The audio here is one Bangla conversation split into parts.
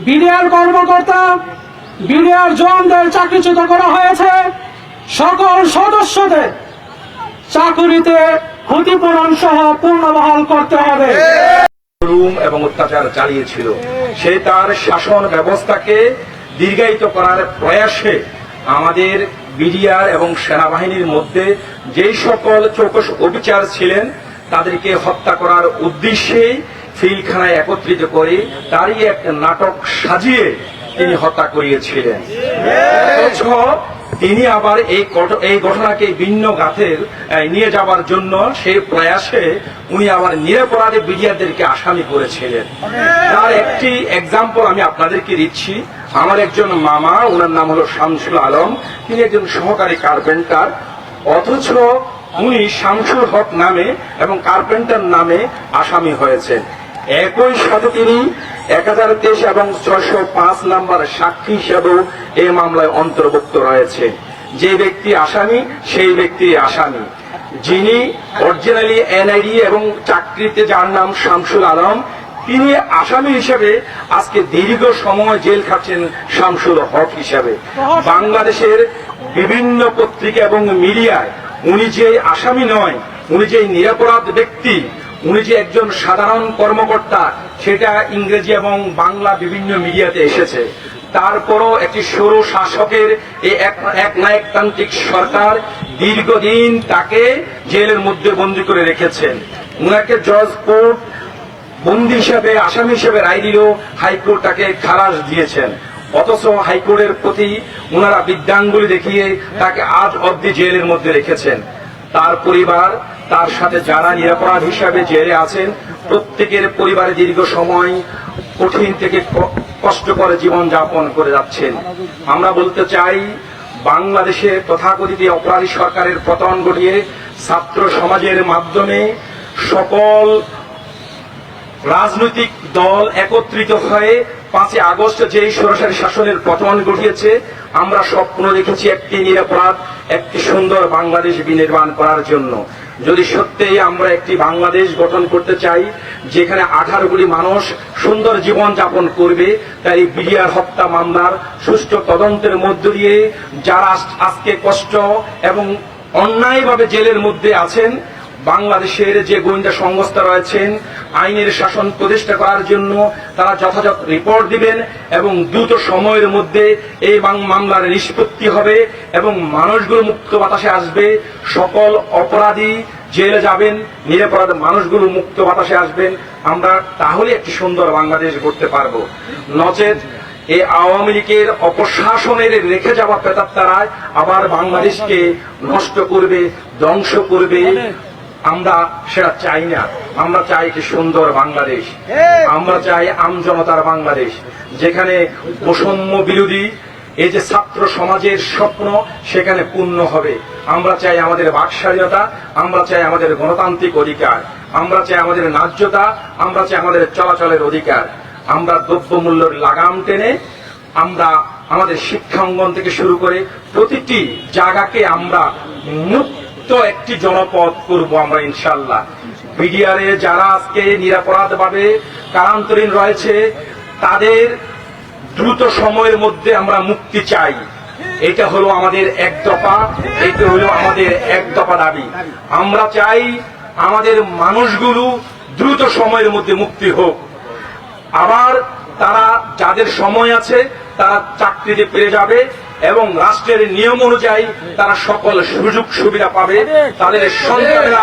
বিডিআর কর্মকর্তা, বিডিআর জওয়ানদের চাকরিচ্যুত করা হয়েছে। সকল সদস্যদের চাকুরিতে ক্ষতিপূরণ সহ পুনর্বহাল করতে হবে। এবং অত্যাচার চালিয়েছিল। সে তার শাসন ব্যবস্থাকে দীর্ঘায়িত করার প্রয়াসে আমাদের বিডিআর এবং সেনাবাহিনীর মধ্যে যেই সকল চৌকস অবিচার ছিলেন, তাদেরকে হত্যা করার উদ্দেশ্যে ফিলখানায় একত্রিত করে তারই এক নাটক সাজিয়ে তিনি হত্যা করিয়েছিলেন। তিনি আবার এই এই ঘটনাকে ভিন্ন গাথের নিয়ে যাবার জন্য সেই প্রয়াসে উনি আবার নিরপরাধে বিডিআরদেরকে আসামি করেছিলেন। তার একটি এক্সাম্পল আমি আপনাদেরকে দিচ্ছি। আমার একজন মামা, ওনার নাম হলো শামসুল আলম। তিনি একজন সহকারী কার্পেন্টার। অথচ উনি শামসুল হক নামে এবং কার্পেন্টার নামে আসামি হয়েছেন। একই সাথে তিনি এক হাজার তেইশ এবং ছয়শো পাঁচ নাম্বার সাক্ষী হিসাবেও এই মামলায় অন্তর্ভুক্ত রয়েছে। যে ব্যক্তি আসামি, সেই ব্যক্তি আসামি। যিনি অরিজিনালি এনআইডি এবং চাকরিতে যার নাম শামসুল আলম, তিনি আসামি হিসেবে আজকে দীর্ঘ সময় জেল খাচ্ছেন শামসুল হক হিসাবে। বাংলাদেশের বিভিন্ন পত্রিকা এবং মিডিয়ায় উনি যে আসামি নয়, উনি যে নিরাপরাধ ব্যক্তি উনি যে একজন সাধারণ কর্মকর্তা, সেটা ইংরেজি এবং বাংলা বিভিন্ন মিডিয়াতে এসেছে। তারপরও একটি সৌর শাসকের এই এক নায়কতান্ত্রিক সরকার দীর্ঘদিন তাকে জেলের মধ্যে বন্দী করে রেখেছেন। উনাকে জজ কোর্ট বন্দি হিসাবে, আসামি হিসেবে রায় দিল হাইকোর্ট তাকে খালাস দিয়েছেন। অথচ হাইকোর্টের প্রতি ওনারা বিদ্যাঙ্গুলি দেখিয়ে তাকে আজ অব্দি জেলের মধ্যে রেখেছেন। তার পরিবার, তার সাথে যারা নিরাপরাধ হিসাবে জেলে আছেন, প্রত্যেকের পরিবারে দীর্ঘ সময় কঠিন থেকে ক- কষ্টকর জীবন যাপন করে যাচ্ছেন। আমরা বলতে চাই, বাংলাদেশে তথাকথিত অপরাধী সরকারের পতন ঘটিয়ে ছাত্র সমাজের মাধ্যমে সকল রাজনৈতিক দল একত্রিত হয়ে পাঁচই আগস্ট যেই সরাসরি শাসনের পতন ঘটিয়েছে, আমরা স্বপ্ন দেখেছি একটি নিরাপরাধ, একটি সুন্দর বাংলাদেশ বিনির্মাণ করার জন্য। যদি সত্যিই আমরা একটি বাংলাদেশ গঠন করতে চাই, যেখানে আঠারো কোটি মানুষ সুন্দর জীবন যাপন করবে, তাই বিডিআর হত্যা মামলার সুষ্ঠু তদন্তের মধ্য দিয়ে যারা আজকে কষ্ট এবং অন্যায়ভাবে জেলের মধ্যে আছেন বাংলাদেশের যে গোয়েন্দা সংস্থা রয়েছেন, আইনের শাসন প্রতিষ্ঠা করার জন্য তারা যথাযথ রিপোর্ট দিবেন এবং দ্রুত সময়ের মধ্যে এই মামলার নিষ্পত্তি হবে এবং মানুষগুলো মুক্ত বাতাসে আসবে। সকল অপরাধী জেলে যাবেন, নিরাপরাধ মানুষগুলো মুক্ত বাতাসে আসবেন। আমরা তাহলে একটি সুন্দর বাংলাদেশ গড়তে পারব। নচেত এই আওয়ামী লীগের অপশাসনের রেখে যাওয়া প্রেতাত্মারায় আবার বাংলাদেশকে নষ্ট করবে, ধ্বংস করবে। আমরা সেটা চাই না। আমরা চাই একটি সুন্দর বাংলাদেশ। আমরা চাই আমজনতার বাংলাদেশ। যেখানে বৈষম্য বিরোধী এই যে ছাত্র সমাজের স্বপ্ন সেখানে পূর্ণ হবে। আমরা চাই আমাদের বাক স্বাধীনতা আমরা চাই আমাদের গণতান্ত্রিক অধিকার। আমরা চাই আমাদের ন্যায্যতা আমরা চাই আমাদের চলাচলের অধিকার। আমরা দ্রব্যমূল্যের লাগাম টেনে আমরা আমাদের শিক্ষা অঙ্গন থেকে শুরু করে প্রতিটি জায়গাকে আমরা মুক্ত একটি জনপদ করব আমরা ইনশাল্লাহ বিডিআরে যারা আজকে নিরাপরাধ ভাবে কারান্তরীণ রয়েছে, তাদের দ্রুত সময়ের মধ্যে আমরা মুক্তি চাই। এটা হলো আমাদের এক দফা, এটা হলো আমাদের এক দফা দাবি। আমরা চাই আমাদের মানুষগুলো দ্রুত সময়ের মধ্যে মুক্তি হোক। আবার তারা যাদের সময় আছে, তারা চাকরিতে পেয়ে যাবে। এবং রাষ্ট্রের নিয়ম অনুযায়ী তারা সকল সুযোগ সুবিধা পাবে। তাদের সন্তানেরা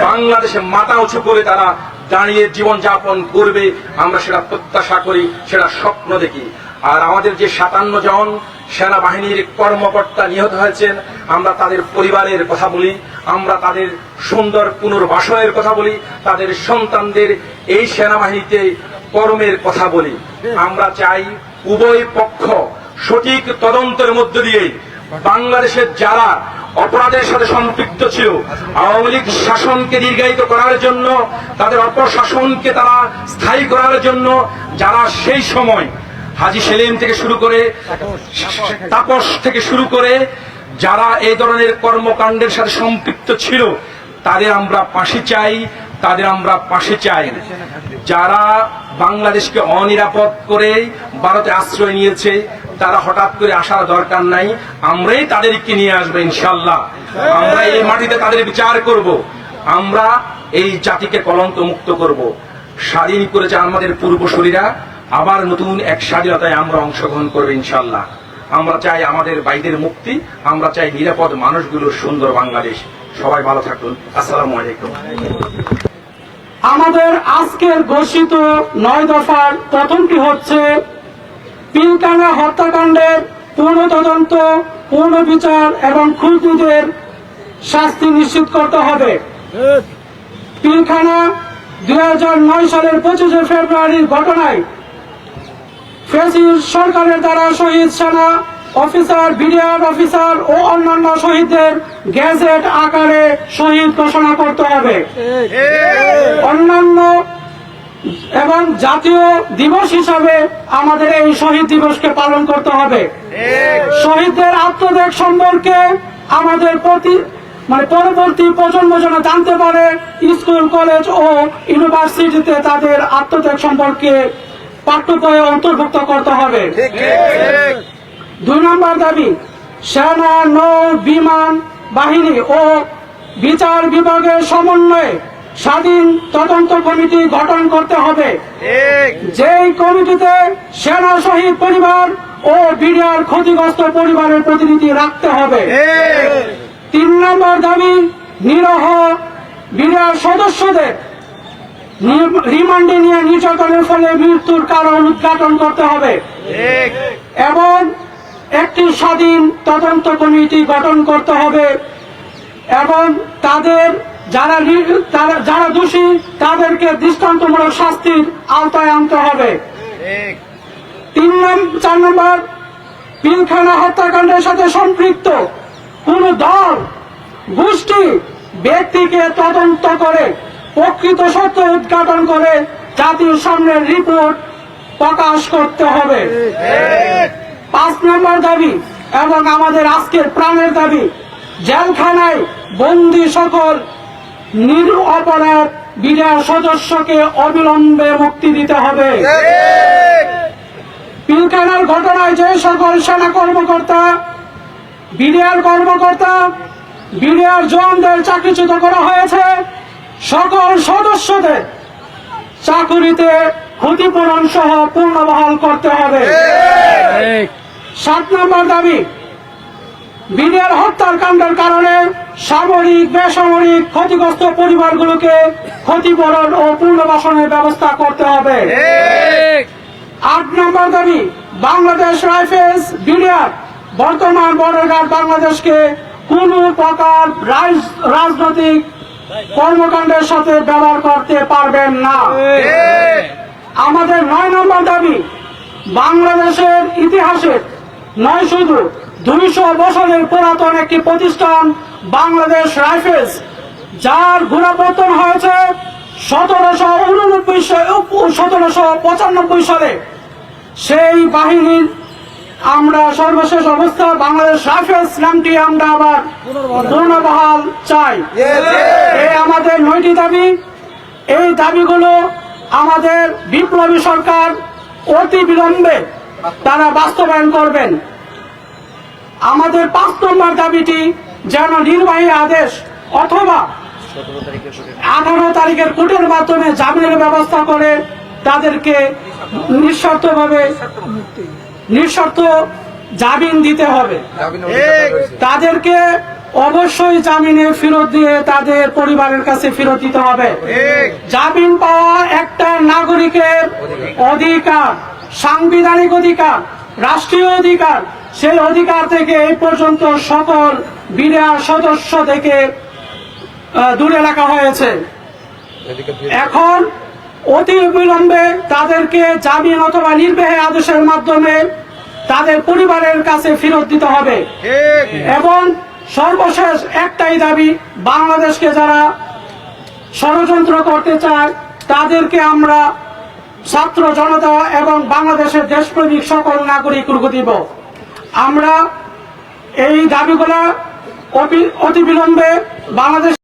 বাংলাদেশে মাথা উঁচু করে তারা দাঁড়িয়ে জীবন যাপন করবে। আমরা সেটা প্রত্যাশা করি, সেটা স্বপ্ন দেখি। আর আমাদের যে সাতান্ন জন সেনাবাহিনীর কর্মকর্তা নিহত হয়েছেন, আমরা তাদের পরিবারের কথা বলি, আমরা তাদের সুন্দর পুনর্বাসনের কথা বলি, তাদের সন্তানদের এই সেনাবাহিনীতে কর্মের কথা বলি। আমরা চাই উভয় পক্ষ সঠিক তদন্তের মধ্য দিয়ে বাংলাদেশের যারা অপরাধের সাথে সম্পৃক্ত ছিল, আওয়ামী লীগ শাসনকে দীর্ঘায়িত করার জন্য, তাদের অপশাসনকে তারা স্থায়ী করার জন্য, যারা সেই সময় হাজি সেলিম থেকে শুরু করে তাপস থেকে শুরু করে যারা এই ধরনের কর্মকাণ্ডের সাথে সম্পৃক্ত ছিল, তাদের আমরা ফাঁসি চাই, তাদের আমরা পাশে চাই যারা বাংলাদেশকে অনিরাপদ করে ভারতে আশ্রয় নিয়েছে তারা হঠাৎ করে আসার দরকার নাই, আমরাই তাদেরকে নিয়ে আসব ইনশাল্লাহ আমরা এই মাটিতে তাদের বিচার করব। আমরা এই জাতিকে কলঙ্ক মুক্ত করব। স্বাধীন করেছে আমাদের পূর্বসূরীরা, আবার নতুন এক স্বাধীনতায় আমরা অংশগ্রহণ করব ইনশাল্লাহ আমরা চাই আমাদের বাইদের মুক্তি, আমরা চাই নিরাপদ মানুষগুলোর সুন্দর বাংলাদেশ। সবাই ভালো থাকুন। আসসালামু আলাইকুম। আমাদের আজকের ঘোষিত নয় দফার প্রথমটি হচ্ছে পিলকানা হত্যাকাণ্ডের পূর্ণ তদন্ত পূর্ণ বিচার এবং খুঁটিদের শাস্তি নিশ্চিত করতে হবে। পিলখানা দুই সালের পঁচিশে ফেব্রুয়ারির ঘটনায় ফেসিস সরকারের দ্বারা শহীদ সেনা অফিসার বিডিআর অফিসার ও অন্যান্য শহীদদের গ্যাজেট আকারে শহীদ ঘোষণা করতে হবে। অন্যান্য এবং জাতীয় দিবস হিসাবে আমাদের এই শহীদ দিবসকে পালন করতে হবে। শহীদদের আত্মত্যাগ সম্পর্কে আমাদের প্রতি মানে পরবর্তী প্রজন্ম যেন জানতে পারে স্কুল কলেজ ও ইউনিভার্সিটিতে তাদের আত্মত্যাগ সম্পর্কে পাঠ্য বইয়ে অন্তর্ভুক্ত করতে হবে। দুই নম্বর দাবি সেনা নৌ বিমান বাহিনী ও বিচার বিভাগের সমন্বয়ে স্বাধীন তদন্ত কমিটি গঠন করতে হবে। যেই কমিটিতে সেনা শহীদ পরিবার ও বিডিআর ক্ষতিগ্রস্ত পরিবারের প্রতিনিধি রাখতে হবে। তিন নম্বর দাবি নিরহ বিডিআর সদস্যদের রিমান্ডে নিয়ে নির্যাতনের ফলে মৃত্যুর কারণ উদ্ঘাটন করতে হবে। এবং একটি স্বাধীন তদন্ত কমিটি গঠন করতে হবে। এবং তাদের যারা যারা দোষী তাদেরকে দৃষ্টান্তমূলক শাস্তির আওতায় আনতে হবে। তিন নম্বর চার নম্বর পিলখানা হত্যাকাণ্ডের সাথে সম্পৃক্ত কোন দল গোষ্ঠী ব্যক্তিকে তদন্ত করে প্রকৃত সত্য উদ্ঘাটন করে জাতির সামনে রিপোর্ট প্রকাশ করতে হবে। পাঁচ নম্বর দাবি এবং আমাদের আজকের প্রাণের দাবি জেলখানায় বন্দি সকল নির অপরাধ বিরাট সদস্যকে অবিলম্বে মুক্তি দিতে হবে। পিলখানার ঘটনায় যে সকল সেনা কর্মকর্তা বিডিআর কর্মকর্তা বিডিআর জওয়ানদের চাকরিচ্যুত করা হয়েছে সকল সদস্যদের চাকুরিতে ক্ষতিপূরণ সহ পুনর্বহাল করতে হবে। সাত নম্বর দাবি বিডিআর হত্যার কাণ্ডের কারণে সামরিক বেসামরিক ক্ষতিগ্রস্ত পরিবারগুলোকে ক্ষতিপূরণ ও পুনর্বাসনের ব্যবস্থা করতে হবে। আট নম্বর দাবি বাংলাদেশ রাইফেলস বিডিআর বর্তমান বর্ডার গার্ড বাংলাদেশকে কোন প্রকার রাজ- রাজনৈতিক কর্মকাণ্ডের সাথে ব্যবহার করতে পারবেন না। আমাদের নয় নম্বর দাবি বাংলাদেশের ইতিহাসে নয় শুধু দুইশো বছরের পুরাতন একটি প্রতিষ্ঠান বাংলাদেশ রাইফেলস যার ঘোরাপতন হয়েছে সতেরোশো উননব্বই সতেরোশো পঁচানব্বই সালে। সেই বাহিনীর আমরা সর্বশেষ অবস্থা বাংলাদেশ রাইফেলস নামটি আমরা আবার পুনর্বহাল চাই। এই আমাদের নয়টি দাবি। এই দাবিগুলো আমাদের বিপ্লবী সরকার অতি বিলম্বে তারা বাস্তবায়ন করবেন। আমাদের পাঁচ নম্বর দাবিটি যেন নির্বাহী আদেশ অথবা আঠারো তারিখের কোর্টের মাধ্যমে জামিনের ব্যবস্থা করে তাদেরকে নিঃশর্তভাবে নিঃশর্ত জামিন দিতে হবে। তাদেরকে অবশ্যই জামিনে ফেরত দিয়ে তাদের পরিবারের কাছে ফেরত দিতে হবে। জামিন পাওয়া একটা নাগরিকের অধিকার, সাংবিধানিক অধিকার, রাষ্ট্রীয় অধিকার, সেই অধিকার থেকে এই পর্যন্ত সকল বিরাট সদস্য থেকে দূরে রাখা হয়েছে। এখন অতি বিলম্বে তাদেরকে জামিন অথবা নির্বাহী আদেশের মাধ্যমে তাদের পরিবারের কাছে ফেরত দিতে হবে। এবং সর্বশেষ একটাই দাবি বাংলাদেশকে যারা ষড়যন্ত্র করতে চায় তাদেরকে আমরা ছাত্র জনতা এবং বাংলাদেশের দেশপ্রেমিক সকল নাগরিক রুখ দিব। আমরা এই দাবিগুলা অতি বিলম্বে বাংলাদেশ